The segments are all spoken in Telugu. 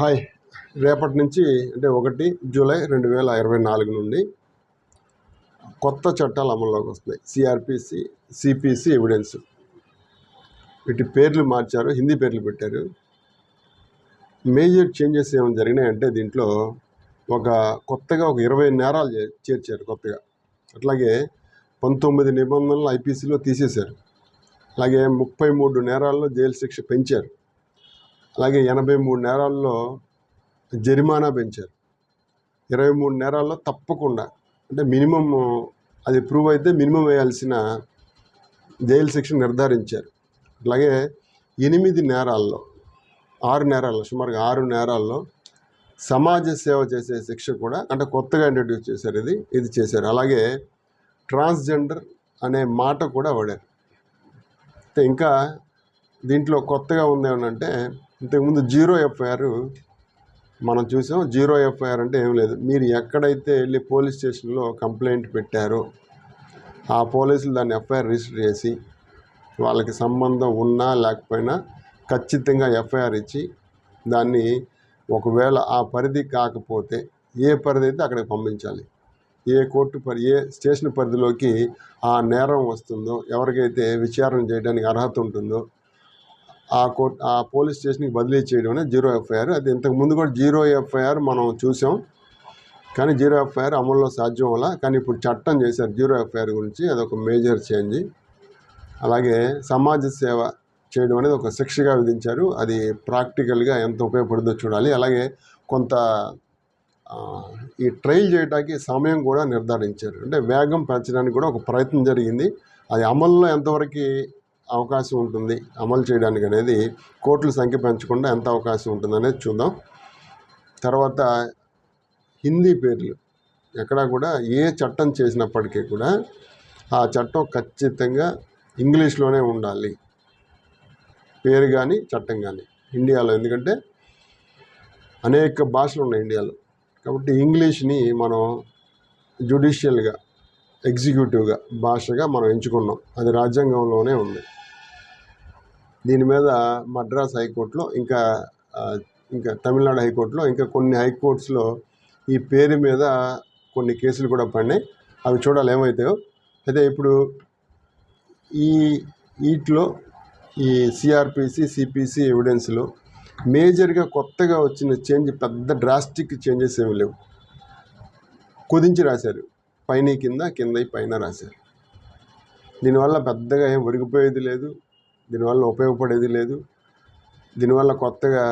హాయ్. రేపటి నుంచి అంటే ఒకటి జూలై రెండు వేల ఇరవై నాలుగు నుండి కొత్త చట్టాలు అమల్లోకి వస్తున్నాయి. సిఆర్పిసి సిపిసి ఎవిడెన్స్ వీటి పేర్లు మార్చారు హిందీ పేర్లు పెట్టారు. మేజర్ చేంజెస్ ఏమైనా జరిగినాయంటే దీంట్లో ఒక కొత్తగా ఒక ఇరవై నేరాలు చే- చేర్చారు కొత్తగా. అట్లాగే పంతొమ్మిది నిబంధనలు ఐపీసీలో తీసేశారు. అలాగే ముప్పై మూడు నేరాల్లో జైలు శిక్ష పెంచారు. అలాగే ఎనభై మూడు నేరాల్లో జరిమానా పెంచారు. ఇరవై మూడు నేరాల్లో తప్పకుండా అంటే మినిమం అది ప్రూవ్ అయితే మినిమం వేయాల్సిన జైలు శిక్ష నిర్ధారించారు. అలాగే ఎనిమిది నేరాల్లో ఆరు నేరాల్లో సుమారుగా ఆరు నేరాల్లో సమాజ సేవ చేసే శిక్ష కూడా అంటే కొత్తగా ఇంట్రడ్యూస్ చేశారు ఇది ఇది చేశారు. అలాగే ట్రాన్స్జెండర్ అనే మాట కూడా వాడారు. ఇంకా దీంట్లో కొత్తగా ఉంది ఏమనంటే ఇంతకుముందు జీరో ఎఫ్ఐఆర్ మనం చూసాం. జీరో ఎఫ్ఐఆర్ అంటే ఏం లేదు. మీరు ఎక్కడైతే వెళ్ళి పోలీస్ స్టేషన్లో కంప్లైంట్ పెట్టారో ఆ పోలీసులు దాన్ని ఎఫ్ఐఆర్ రిజిస్టర్ చేసి వాళ్ళకి సంబంధం ఉన్నా లేకపోయినా ఖచ్చితంగా ఎఫ్ఐఆర్ ఇచ్చి దాన్ని ఒకవేళ ఆ పరిధి కాకపోతే ఏ పరిధి అయితే అక్కడికి పంపించాలి. ఏ కోర్టు పరి ఏ స్టేషన్ పరిధిలోకి ఆ నేరం వస్తుందో ఎవరికైతే విచారణ చేయడానికి అర్హత ఉంటుందో ఆ కోర్ట్ ఆ పోలీస్ స్టేషన్కి బదిలీ చేయడం జీరో ఎఫ్ఐఆర్. అది ఇంతకు ముందు కూడా జీరో ఎఫ్ఐఆర్ మనం చూసాం. కానీ జీరో ఎఫ్ఐఆర్ అమల్లో సాధ్యం వల్ల కానీ ఇప్పుడు చట్టం చేశారు జీరో ఎఫ్ఐఆర్ గురించి. అదొక మేజర్ చేంజ్. అలాగే సమాజ సేవ చేయడం అనేది ఒక శిక్షగా విధించారు. అది ప్రాక్టికల్గా ఎంత ఉపయోగపడుతుందో చూడాలి. అలాగే కొంత ఈ ట్రైల్ చేయడానికి సమయం కూడా నిర్ధారించారు. అంటే వేగం పెంచడానికి కూడా ఒక ప్రయత్నం జరిగింది. అది అమల్లో ఎంతవరకు అవకాశం ఉంటుంది. అమలు చేయడానికి అనేది కోట్ల సంఖ్య పెంచకుండా ఎంత అవకాశం ఉంటుంది అనేది చూద్దాం. తర్వాత హిందీ పేర్లు. ఎక్కడా కూడా ఏ చట్టం చేసినప్పటికీ కూడా ఆ చట్టం ఖచ్చితంగా ఇంగ్లీష్లోనే ఉండాలి. పేరు కానీ చట్టం కానీ ఇండియాలో. ఎందుకంటే అనేక భాషలు ఉన్నాయి ఇండియాలో. కాబట్టి ఇంగ్లీష్ని మనం జ్యుడిషియల్గా ఎగ్జిక్యూటివ్గా భాషగా మనం ఎంచుకున్నాం. అది రాజ్యాంగంలోనే ఉంది. దీని మీద మద్రాస్ హైకోర్టులో ఇంకా ఇంకా తమిళనాడు హైకోర్టులో ఇంకా కొన్ని హైకోర్ట్స్లో ఈ పేరు మీద కొన్ని కేసులు కూడా పడినాయి. అవి చూడాలి ఏమవుతాయో అయితే ఇప్పుడు ఈ వీటిలో ఈ సిఆర్పిసి సిపిసి ఎవిడెన్స్లో మేజర్గా కొత్తగా వచ్చిన చేంజ్ పెద్ద డ్రాస్టిక్ చేంజెస్ ఏమి లేవు. కుదించి రాశారు. పైన కింద కింద పైన రాశారు. దీనివల్ల పెద్దగా ఏం ఒరిగిపోయేది లేదు. దీనివల్ల ఉపయోగపడేది లేదు. దీనివల్ల కొత్తగా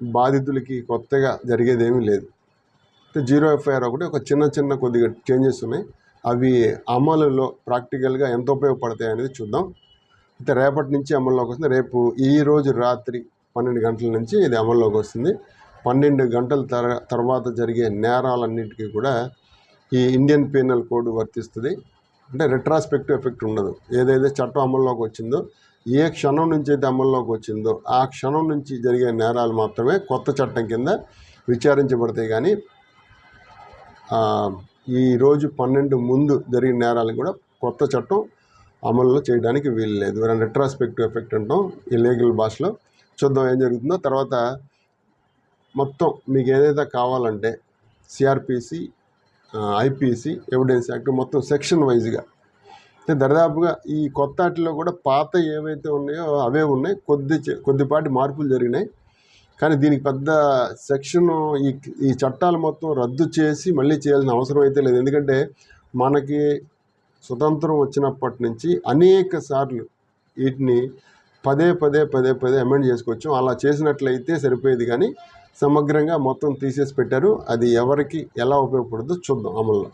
బాధితులకి కొత్తగా జరిగేది ఏమీ లేదు జీరో ఎఫ్ఐఆర్ ఒకటి ఒక చిన్న చిన్న కొద్దిగా చేంజెస్ ఉన్నాయి. అవి అమలులో ప్రాక్టికల్గా ఎంత ఉపయోగపడతాయి అనేది చూద్దాం. అయితే రేపటి నుంచి అమల్లోకి వస్తుంది. రేపు ఈ రోజు రాత్రి పన్నెండు గంటల నుంచి ఇది అమల్లోకి వస్తుంది. పన్నెండు గంటల తర తర్వాత జరిగే నేరాలన్నింటికీ కూడా ఈ ఇండియన్ పీనల్ కోడ్ వర్తిస్తుంది. అంటే రెట్రాస్పెక్టివ్ ఎఫెక్ట్ ఉండదు. ఏదైతే చట్టం అమల్లోకి వచ్చిందో ఏ క్షణం నుంచి అయితే అమల్లోకి వచ్చిందో ఆ క్షణం నుంచి జరిగే నేరాలు మాత్రమే కొత్త చట్టం కింద విచారించబడతాయి. కానీ ఈరోజు ఈ రోజు పన్నెండు ముందు జరిగిన నేరాలు కూడా కొత్త చట్టం అమల్లో చేయడానికి వీలు లేదు. రెట్రాస్పెక్టివ్ ఎఫెక్ట్ అంటాం ఈ లీగల్ భాషలో చూద్దాం ఏం జరుగుతుందో. తర్వాత మొత్తం మీకు ఏదైతే కావాలంటే సిఆర్పిసి ఐపీసీ ఎవిడెన్స్ యాక్ట్ మొత్తం సెక్షన్ వైజ్గా. అంటే దరిదాపుగా ఈ కొత్త వాటిలో కూడా పాత ఏవైతే ఉన్నాయో అవే ఉన్నాయి. కొద్ది చే- కొద్దిపాటి మార్పులు జరిగినాయి. కానీ దీనికి పెద్ద సెక్షన్ ఈ ఈ చట్టాలు మొత్తం రద్దు చేసి మళ్ళీ చేయాల్సిన అవసరం అయితే లేదు. ఎందుకంటే మనకి స్వతంత్రం వచ్చినప్పటి నుంచి అనేక సార్లు వీటిని పదే పదే పదే పదే అమెండ్ చేసుకోవచ్చు. అలా చేసినట్లయితే సరిపోయేది కానీ సమగ్రంగా మొత్తం తీసేసి పెట్టారు. అది ఎవరికి ఎలా ఉపయోగపడుతుందో చూద్దాం అమల్లో.